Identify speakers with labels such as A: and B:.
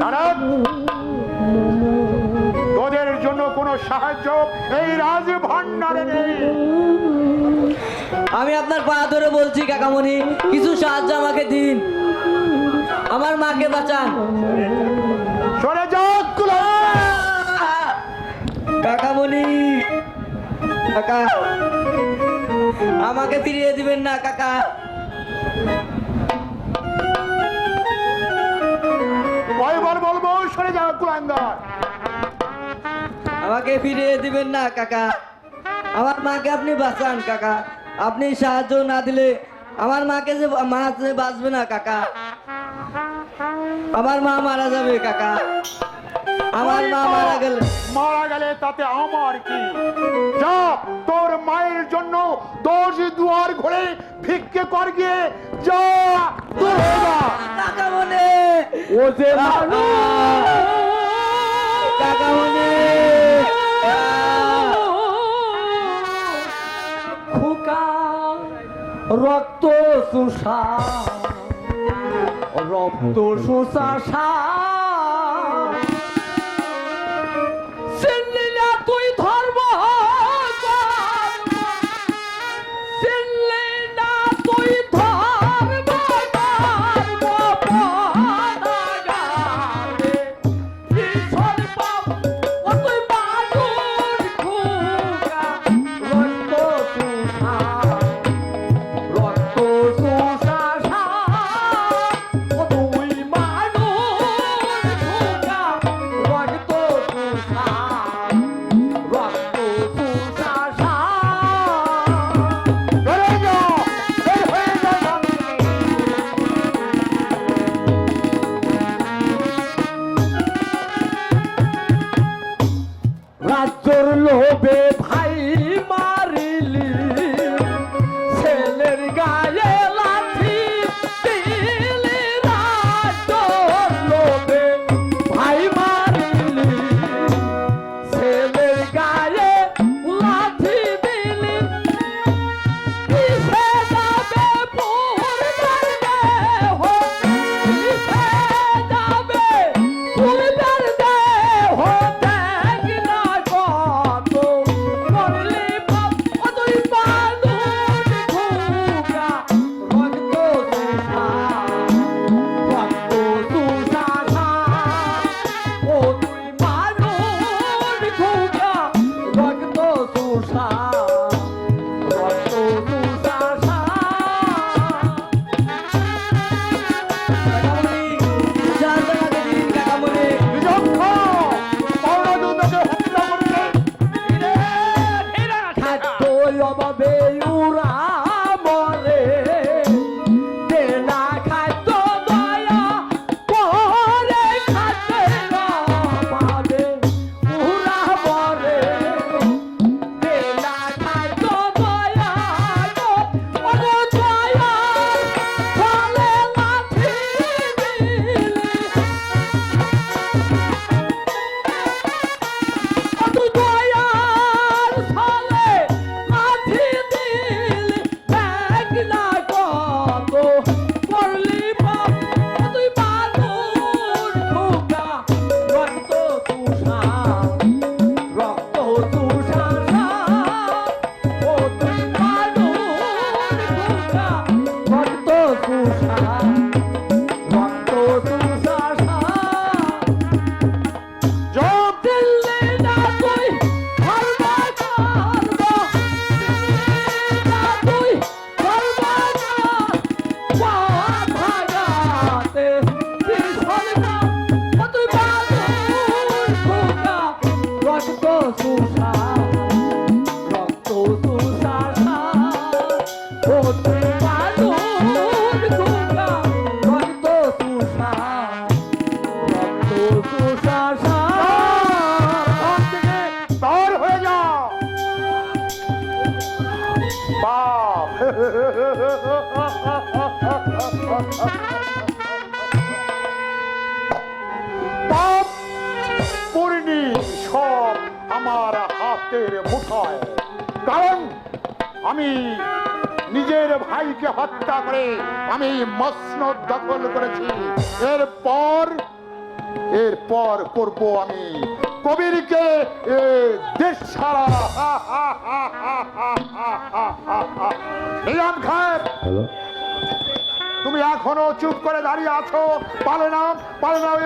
A: নারদ তোদের জন্য কোনো সাহায্য এই রাজ ভান্ডারে নেই।
B: আমি আপনার পা ধরে বলছি কাকামণি কিছু সাহায্য আমাকে দিন। আমার মাকে বাঁচান।
A: সরে যাও
B: কাকামণি কাকা আমাকে ফিরিয়ে দিবেন না কাকা।
A: সরে যাও কুলাঙ্গার।
B: আমাকে ফিরিয়ে দিবেন না কাকা। আমার মাকে আপনি বাঁচান কাকা। আপনি সাহায্য না দিলে আমার মাকে যে মা যে বাঁচবে না কাকা। আমার মা মারা যাবে কাকা। আমার মা মারা গেলে
A: মারা গেলে তাতে আমার কি? যা তোর মায়ের জন্য দশ দুয়ার ঘুরে ভিক্ষে কর গিয়ে যা দূর হয়ে যা।
B: কাকা মনে
A: ও যে
C: খোকা রক্ত সুষা রক্ত সুষা খাদ্য অভাবে
A: আশা বাপ পাপ পূর্ণি সব আমার হাতের মুঠোয়। কারণ আমি নিজের ভাইকে হত্যা করে আমি মসনদ দখল করেছি। এরপর এরপর করব আমি কবিরকে দেশ ছাড়া। নিজাম খান তুমি এখনও চুপ করে দাঁড়িয়ে আছো। পালে নাম পালে নাম